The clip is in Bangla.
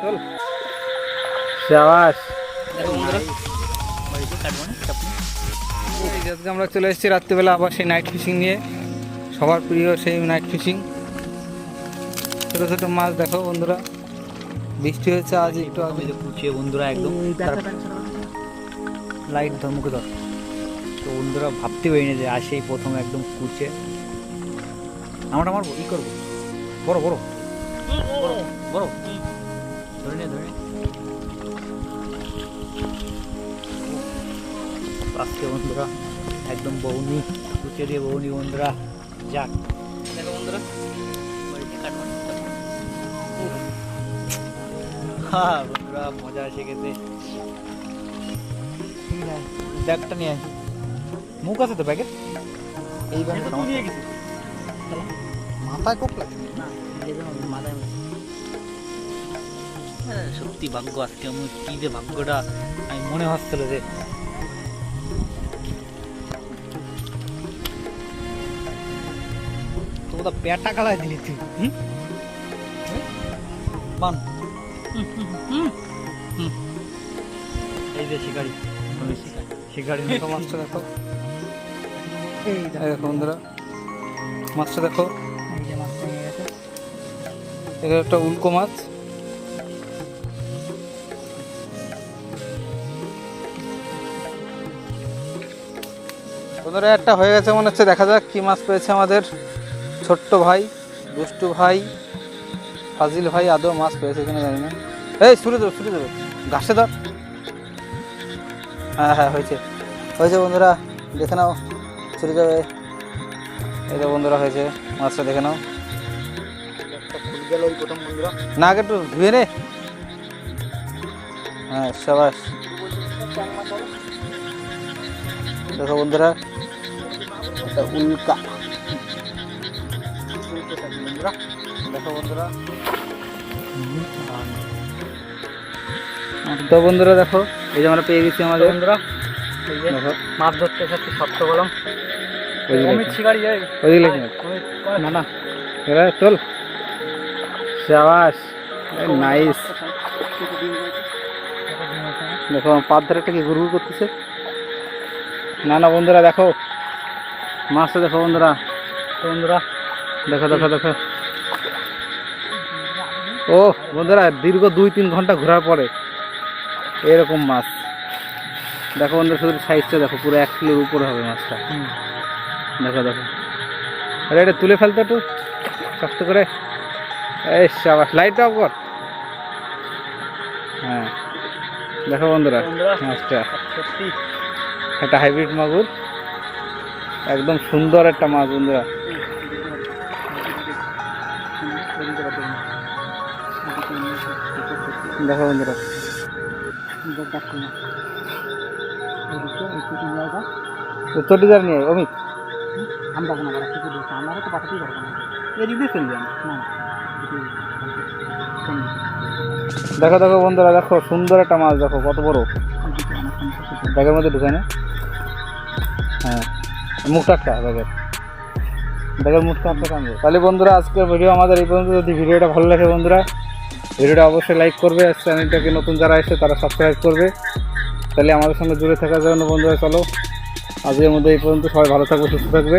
চল শাবাশ এই যে আজকে আমরা চলে এসেছি রাত্রিবেলা আবার সেই নাইট ফিশিং নিয়ে। সবার প্রিয় সেই নাইট ফিশিং ছোটো ছোটো মাছ দেখো বন্ধুরা। বৃষ্টি হয়েছে আজ একটু আগে। কুচিয়ে বন্ধুরা একদম লাইট ধর্মকে ধর তো বন্ধুরা ভাবতে পারিনি যে আসেই প্রথম একদম কুচে আমরা মারবো ই করব? বড় বড়। বড় বড়। ধরে নে ধরে নে। আজকে বন্ধুরা একদম বৌনি কুচে দিয়ে বৌনি বন্ধুরা যাক। দেখো বন্ধুরা হ্যাঁ বন্ধুরা মজা এসে গেছে ব্যাগটা নিয়ে। মুখ আছে তো ব্যাগে? এই ব্যাগটা মাথায় কোপ লাগে। সত্যি ভাগ্য, আজকে আমি কি যে ভাগ্যটা আমি মনে হচ্ছিল যে তোমরা পেটা কালায় দিলি তুই এই যে শিকারি শিকারি। দেখো মাছটা দেখো। এই দেখো বন্ধুরা মাছটা দেখো। একটা উল্কো মাছ। বন্ধুরা, একটা হয়ে গেছে মনে হচ্ছে। দেখা যাক কি মাছ পেয়েছে আমাদের। ছোট্ট ভাই, দুষ্টু ভাই, ফাজিল ভাই, আদৌ মাছ পেয়েছে কিনা জানি না। এই ছুটে দেবো ছুটে দেবো। ঘাসে ধর। হ্যাঁ হ্যাঁ হয়েছে। হয়েছে বন্ধুরা, দেখে নাও ছুটে যাবে। এই তো বন্ধুরা, হয়েছে। মাছটা দেখে নাও। না আগে একটু ধুয়ে নে। হ্যাঁ সাবাস। দেখো বন্ধুরা এটা উল্কা। বন্ধুরা দেখো বন্ধুরা। তো বন্ধুরা দেখো এই যে আমরা পেয়ে গেছি আমাদের। বন্ধুরা মাছ ধরতে এসেছি। অমিত, কই? না না। এরা চল। সাবাস। নাইস। দেখো পাত ধারে একটা কি ঘুরঘুর করতেছে। না না বন্ধুরা দেখো। মাছটা দেখো বন্ধুরা। বন্ধুরা দেখো দেখো দেখো। ও বন্ধুরা দীর্ঘ দুই তিন ঘণ্টা ঘোরার পরে এরকম মাছ। দেখো বন্ধুরা শুধু সাইজটা দেখো পুরো এক কিলোর উপরে হবে মাছটা। দেখো দেখো। আরে এটা তুলে ফেলতো একটু শক্ত করে। এই সাবাস লাইট অফ কর। হ্যাঁ। দেখো বন্ধুরা বন্ধুরা মাছটা। একটা হাইব্রিড মাগুর। একদম সুন্দর একটা মাছ বন্ধুরা। দেখো বন্ধুরা। নিয়ে অমিত। দেখো দেখো বন্ধুরা, দেখো, সুন্দর একটা মাছ, দেখো, কত বড়। ব্যাগের মধ্যে ঢুকে না। হ্যাঁ মুখটা একটা ব্যাগের। ব্যাগের মুখটা একটা কামড়ে তাহলে বন্ধুরা, আজকের ভিডিও আমাদের এই পর্যন্ত। যদি ভিডিওটা ভালো লাগে বন্ধুরা, ভিডিওটা অবশ্যই লাইক করবে আর চ্যানেলটাকে নতুন যারা এসে তারা সাবস্ক্রাইব করবে। তাহলে আমাদের সঙ্গে জুড়ে থাকার জন্য বন্ধুরা, চলো। আজকের মধ্যে এই পর্যন্ত। সবাই ভালো থাকবে, সুস্থ থাকবে।